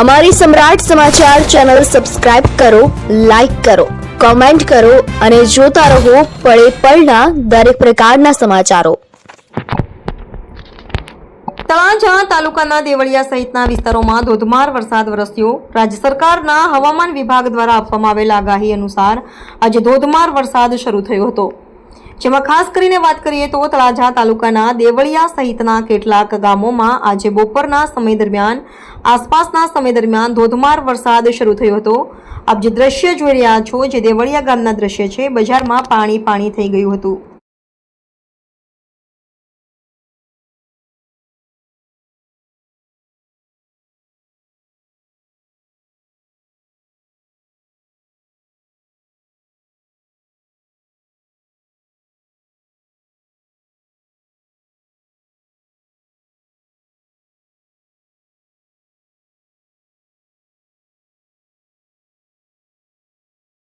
અમારી Samrat Samachar channel subscribe કરો, like કરો, કોમેન્ટ કરો અને જોતા રહો પળે પળના દરેક પ્રકારના સમાચારો. તળાજા તાલુકાના દેવળિયા સહિતના વિસ્તારોમાં ધોધમાર વરસાદ વરસ્યો. રાજ્ય સરકારના હવામાન વિભાગ દ્વારા આપવામાં આવેલ આગાહી અનુસાર આજે ધોધમાર વરસાદ શરૂ થયો હતો. જેમાં ખાસ કરીને વાત કરીએ તો તળાજા તાલુકાના દેવળિયા સહિતના કેટલાક ગામોમાં આજે બપોરના સમય દરમિયાન, આસપાસના સમય દરમિયાન ધોધમાર વરસાદ શરૂ થયો હતો. આપ જે દ્રશ્ય જોઈ રહ્યા છો, જે દેવળિયા ગામના દ્રશ્ય છે, બજારમાં પાણી પાણી થઈ ગયું હતું.